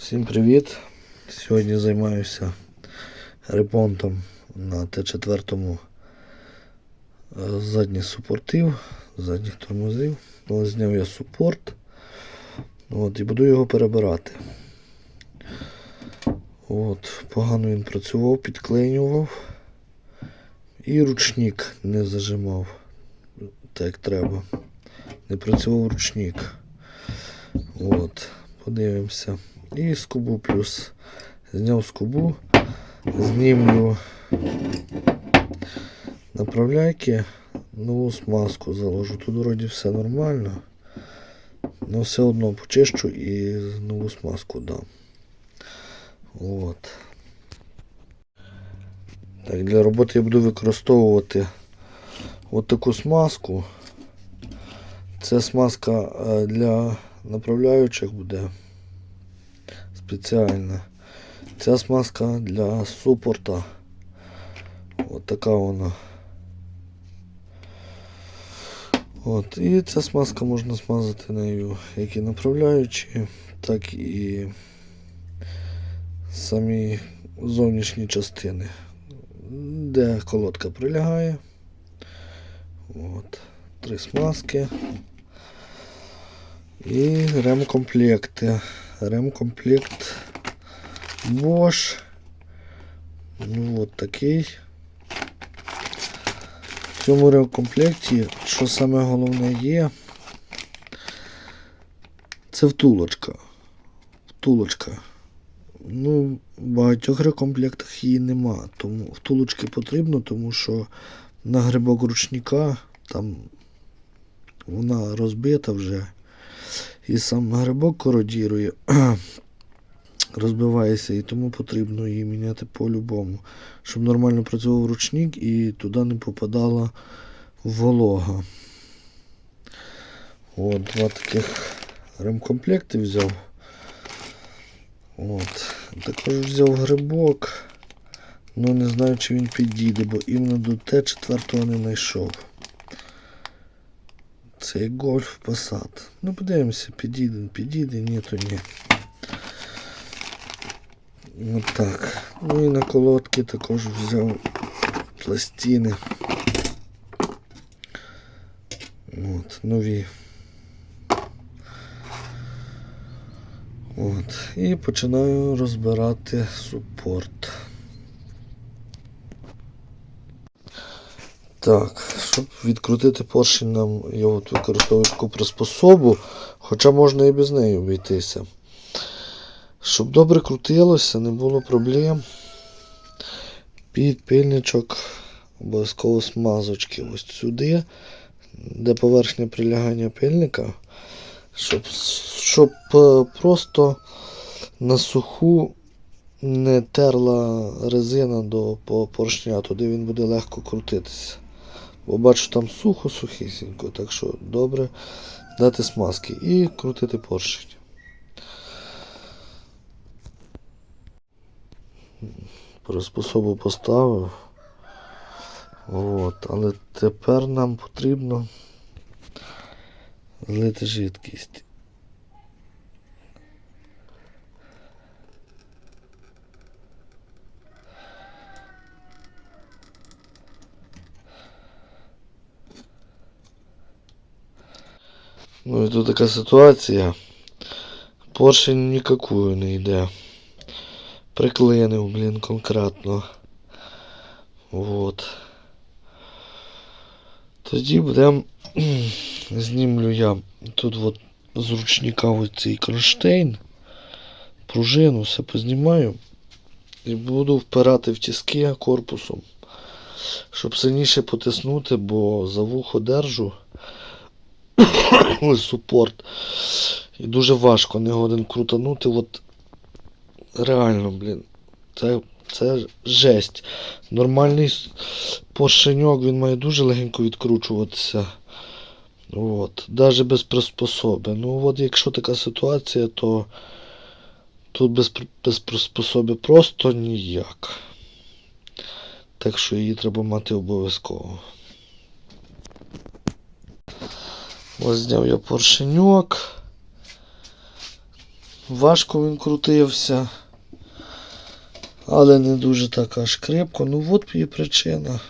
Всім привіт! Сьогодні займаюся ремонтом на Т4 е, задніх супортів, задніх тормозів. Ну, Зняв я супорт от, і буду його перебирати. От, погано він працював, підклинював і ручник не зажимав так як треба. Не працював ручник. От, подивимося. І скобу плюс. Зняв скобу, знімлю направляйки, нову смазку заложу. Тут вроді все нормально. але все одно почищу і нову смазку дам. От. Так, для роботи я буду використовувати от таку смазку. Це смазка е, для направляючих буде спеціальна. Ця смазка для супорта. От така вона. От, і ця смазка можна смазати нею як і направляючі, так і самі зовнішні частини, де колодка прилягає. От, три смазки. І ремкомплекти. Ремкомплект Bosch. Ну от такий. В цьому ремкомплекті, що саме головне є, це втулочка. Втулочка. Ну, в багатьох ремкомплектах її нема. Тому втулочки потрібно, тому що на грибок ручника там вона розбита вже. І сам грибок кородірує, розбивається, і тому потрібно її міняти по-любому, щоб нормально працював ручник і туди не попадала волога. От, два таких ремкомплекти взяв. От. Також взяв грибок. Ну не знаю, чи він підійде, бо іменно до Т4 не знайшов. Це гольф Passat. Ну подивимося, підійде, підійде, ні, то ні. От так. Ну і на колодки також взяв пластини. От, нові. От. І починаю розбирати супорт. Так, щоб відкрутити поршень, нам я от використовую таку приспособу, хоча можна і без неї обійтися. Щоб добре крутилося, не було проблем. Під пильничок обов'язково смазочки ось сюди, де поверхня прилягання пильника, щоб, щоб е, просто на суху не терла резина до поршня, туди він буде легко крутитися. Бо бачу там сухо сухісінько, так що добре дати смазки і крутити поршень. Приспособу поставив. От, але тепер нам потрібно злити жидкість. Ну і тут така ситуація. Поршень нікакою не йде. Приклинив, блін, конкретно. Вот. Тоді будемо знімлю я тут от з ручника ось цей кронштейн, пружину, все познімаю. І буду впирати в тиски корпусом, щоб сильніше потиснути, бо за вухо держу. Ось супорт. І дуже важко не годен крутанути. От реально, блін. Це, це жесть. Нормальний поршеньок, він має дуже легенько відкручуватися. От. Даже без приспособи. Ну от якщо така ситуація, то тут без, без приспособи просто ніяк. Так що її треба мати обов'язково. Ось зняв я поршеньок. Важко він крутився. Але не дуже так аж крепко. Ну от є причина.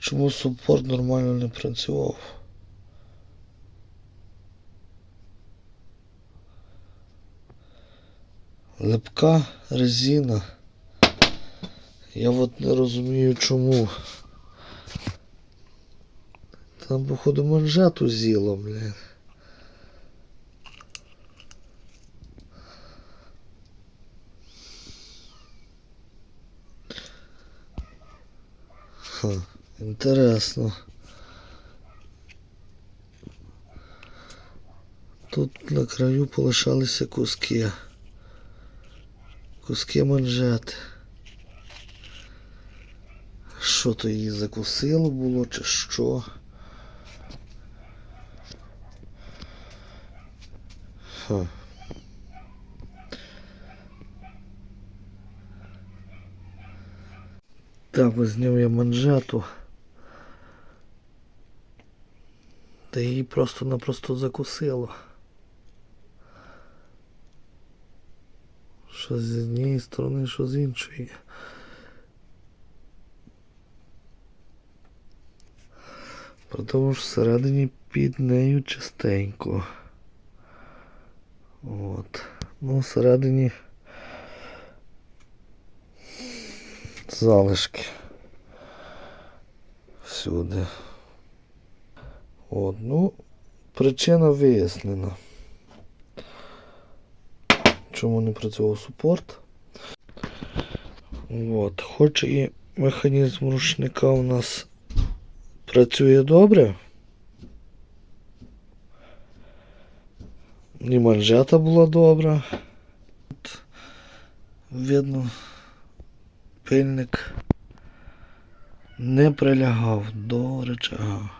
Чому супорт нормально не працював. Липка резина. Я от не розумію чому. Там, походу, манжету з'їло, блін. Ха, інтересно. Тут на краю полишалися куски. Куски манжети. Що то її закусило було, чи що? Ха. Так, ось я манжету. Та її просто-напросто закусило. Що з однієї сторони, що з іншої. Тому ж всередині під нею чистенько. От. Ну, всередині залишки. Всюди. От, ну, причина вияснена. Чому не працював супорт? От, хоч і механізм рушника у нас працює добре. І манжета була добра. От, видно, пильник не прилягав до речага.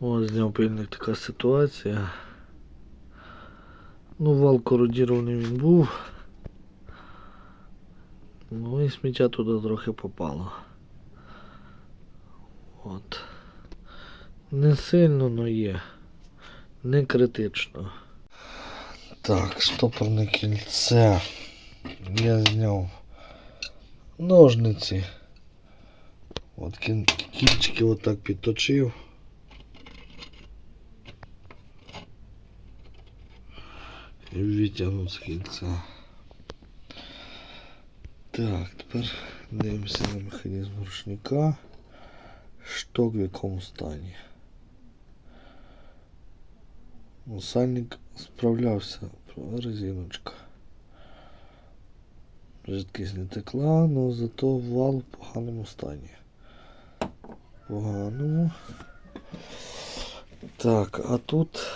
Ось зняв пильник така ситуація. Ну, вал кородірований він був. Ну і сміття туди трохи попало. От. Не сильно, але є. Не критично. Так, штопорне кільце. Я зняв ножниці. От кінчики отак підточив. І витягнув з кільця. Так, тепер дивимося на механізм рушника. Шток в якому стані. Ну, Сальник справлявся, резиночка. Жидкість не текла, але зато вал в поганому стані. Поганому. Так, а тут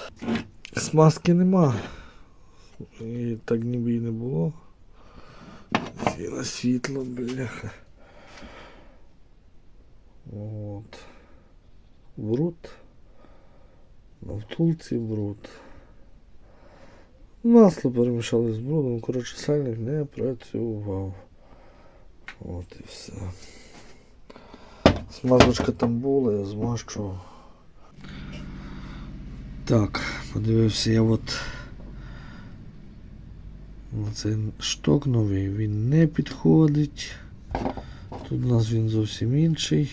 смазки нема. І так ніби і не було. Сіло світло, бляха. От. Бруд. На втулці бруд. Масло перемішали з брудом, коротше, сальник не працював. От і все. Смазочка там була, я змащував. Так, подивився я от на цей шток новий, він не підходить. Тут у нас він зовсім інший.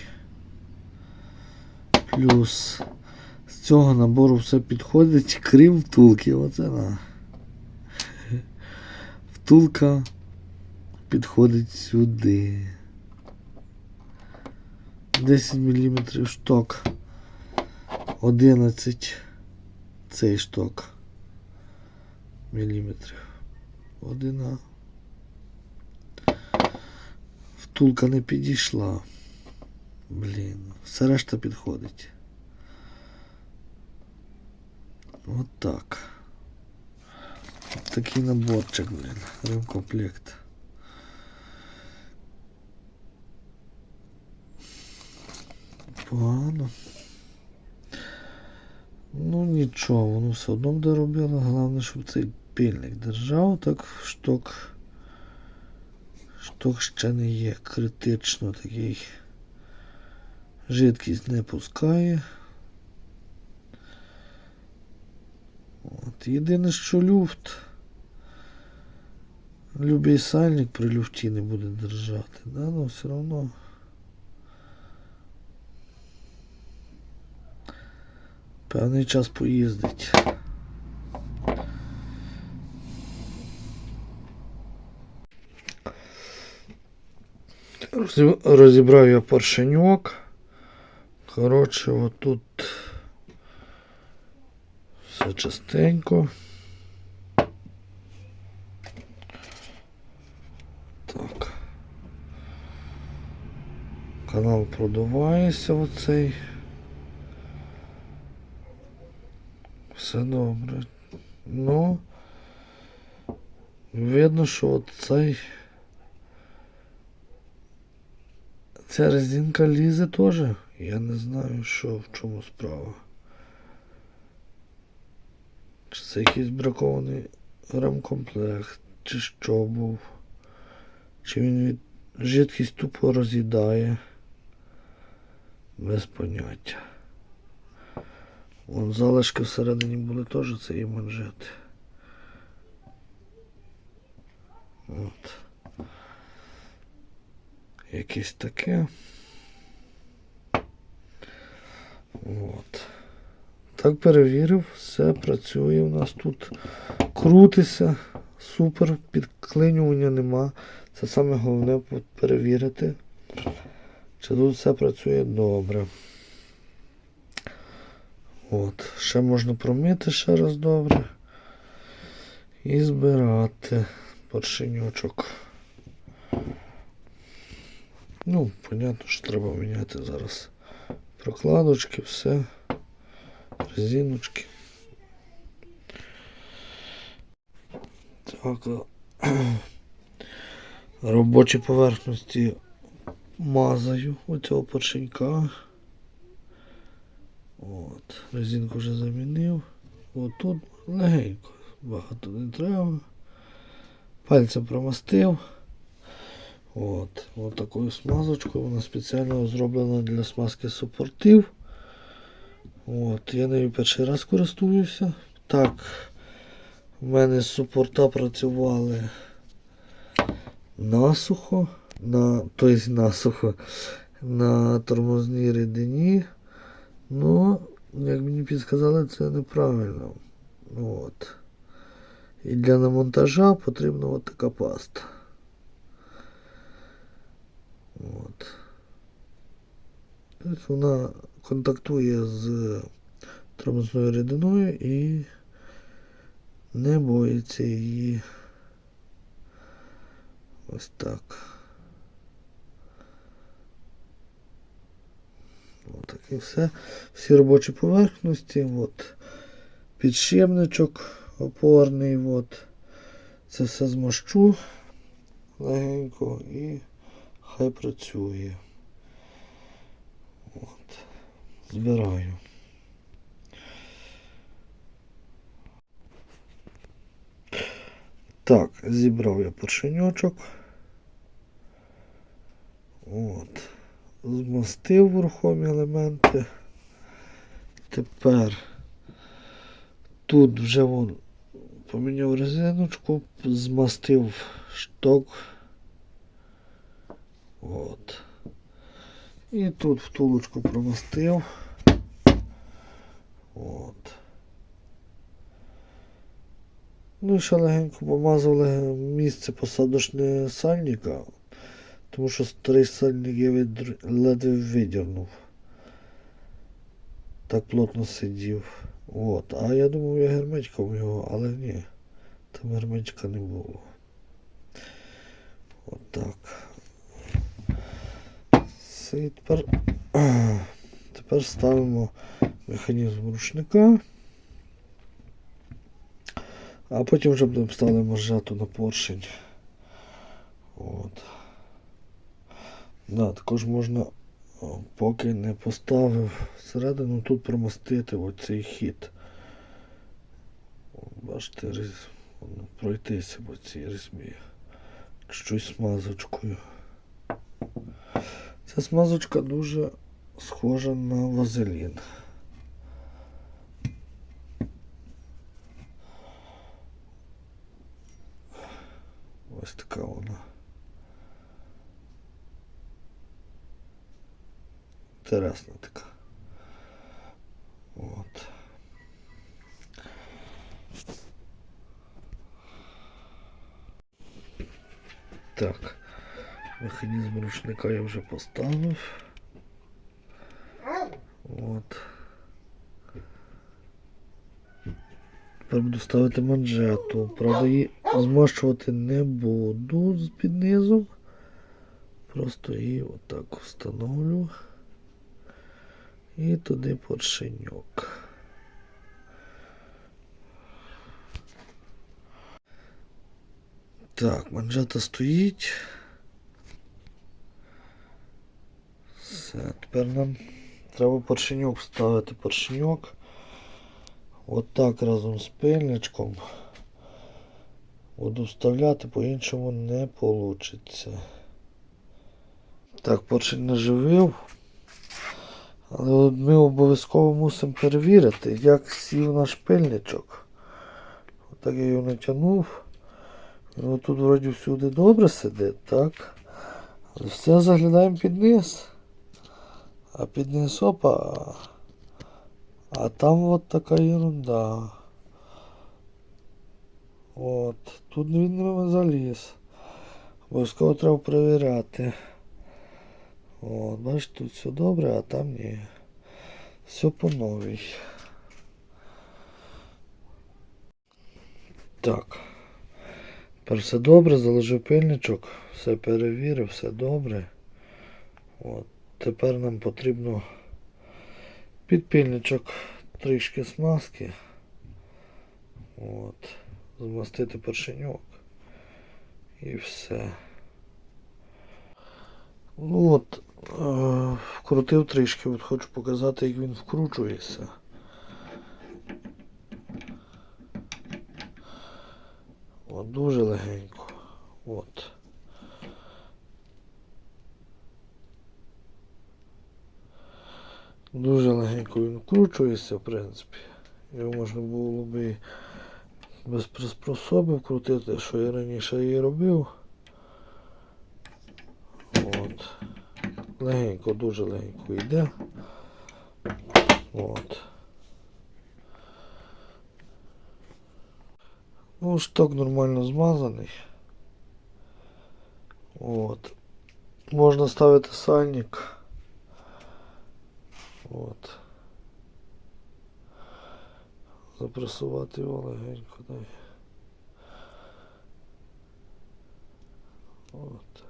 Плюс цього набору все підходить, крім втулки. Оце на. Втулка підходить сюди. 10 мм шток. 11 цей шток міліметрів. Одина. Втулка не підійшла. Блін, все решта підходить. От так. От такий наборчик, блін. Ремкомплект. Погано. Ну нічого, воно все одно буде робило. Головне, щоб цей пильник держав, так шток. Шток ще не є критично такий. Жидкість не пускає. Єдине, що люфт. Любий сальник при люфті не буде держати, да? ну все одно. Певний час поїздить. Розі- Розібрав я поршеньок. Коротше, отут все частенько. Так. Канал продувається оцей. Все добре. Ну, видно, що от цей. Ця резинка лізе теж. Я не знаю, що в чому справа. Чи це якийсь бракований ремкомплект, чи що був. Чи він від жидкість тупо роз'їдає. Без поняття. Вон залишки всередині були теж цієї манжети. От. Якесь таке. От. Так перевірив, все працює у нас тут. Крутиться, супер, підклинювання нема. Це саме головне перевірити, чи тут все працює добре. От. Ще можна промити ще раз добре. І збирати поршенючок. Ну, понятно, що треба міняти зараз прокладочки, все, резиночки. Так, робочі поверхності мазаю оцього поршенька. От, резинку вже замінив. От тут легенько, багато не треба. Пальцем промастив. От, от такою смазочкою. Вона спеціально зроблена для смазки супортів. От, я нею перший раз користуюся. Так, в мене супорта працювали насухо, на, тобто насухо, на тормозній рідині. Ну, як мені підсказали, це неправильно. От. І для намонтажа потрібна от така паста. От. Тобто вона контактує з тормозною рідиною і не боїться її. Ось так. Отак і все. Всі робочі поверхності. От. Підшипничок опорний. От. Це все змащу легенько і хай працює. От. Збираю. Так, зібрав я поршеньочок. От. Змастив рухомі елементи. Тепер тут вже вон поміняв резиночку, змастив шток. От. І тут втулочку промастив. От. Ну і ще легенько помазав місце посадочне сальника, тому що старий сальник я від... ледве видірнув. Так плотно сидів. От. А я думав, я герметиком його, але ні. Там герметика не було. От так. Все, і тепер, тепер ставимо механізм рушника. А потім вже будемо ставити маржату на поршень. От. Да, також можна, поки не поставив всередину, тут промастити оцей хід. Бачите, різ... пройтися по цій різьбі. Щось смазочкою. Ця смазочка дуже схожа на вазелін. Ось така вона. Інтересна така. От. Так. Механізм ручника я вже поставив. От. Тепер буду ставити манжету. Правда, її змащувати не буду з під низом. Просто її отак встановлю. І туди поршеньок. Так, манжета стоїть. Все, тепер нам треба поршеньок вставити поршеньок. Отак разом з пильничком. Буду вставляти, по-іншому не вийде. Так, поршень наживив. Але ми обов'язково мусимо перевірити, як сів наш пильничок. Отак я його натягнув. Ну тут вроді всюди добре сидить, так? Але все заглядаємо під низ. А під низ опа. А там от така ерунда. От. Тут він не заліз. Обов'язково треба перевіряти. От, бачите, тут все добре, а там ні. Все по новій. Так. Тепер все добре, заложив пильничок, все перевірив, все добре. От. Тепер нам потрібно під пильничок трішки смазки. От. Змастити поршеньок. І все. Ну от, е, вкрутив трішки, от хочу показати, як він вкручується. От, дуже легенько. От. Дуже легенько він вкручується, в принципі. Його можна було би без приспособи вкрутити, що я раніше і робив. От. Легенько, дуже легенько йде. От. Ну, шток нормально змазаний. От. Можна ставити сальник. От. Запресувати його легенько, дай. От.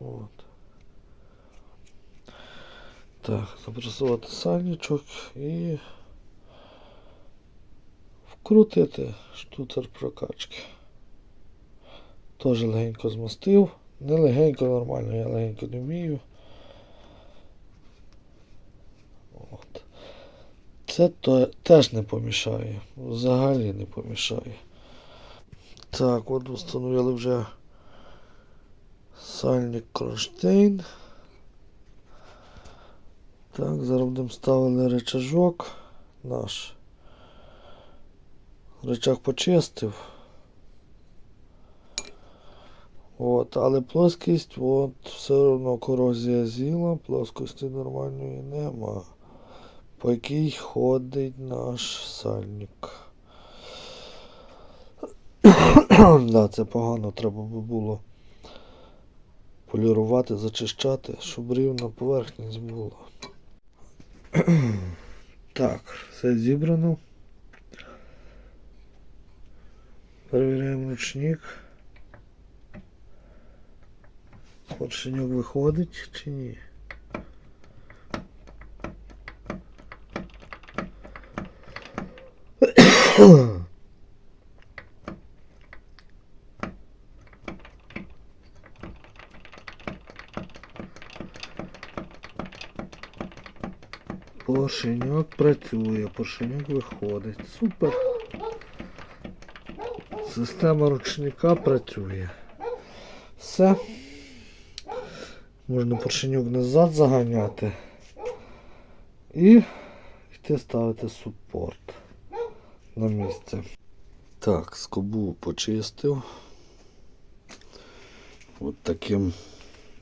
От. Так, запресувати сальничок і вкрутити штуцер прокачки. Теж легенько змастив. Не легенько, нормально, я легенько не вмію. Це то, теж не помішає. Взагалі не помішає. Так, от встановили вже сальник кронштейн. Так, зараз будемо ставили речажок наш. Речах почистив. От, але плоскість, от, все одно корозія з'їла, плоскості нормальної нема. По якій ходить наш сальник. да, це погано треба би було полірувати, зачищати, щоб рівна поверхність була. так, все зібрано. Перевіряємо ручник. Поршеньок виходить чи ні? Поршеньок працює, поршеньок виходить. Супер. Система ручника працює. Все. Можна поршеньок назад заганяти. І йти ставити супорт на місце. Так, скобу почистив. от таким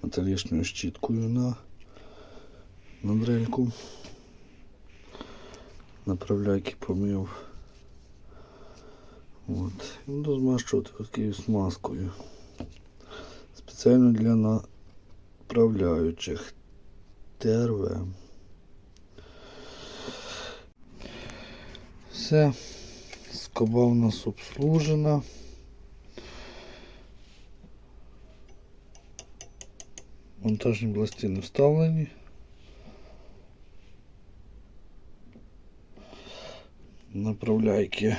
металічною щіткою на, на дрельку. Направляйки помив. От. І буду змащувати такою смазкою. Спеціально для направляючих ТРВ. Все. Скоба у нас обслужена. Монтажні пластини вставлені. Направляйки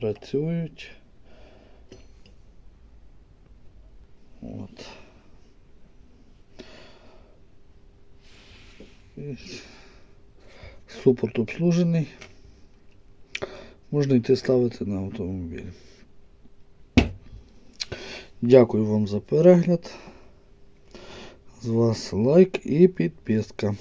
працюють. От. І Супорт обслужений. Можна йти ставити на автомобіль. Дякую вам за перегляд. З вас лайк і підписка.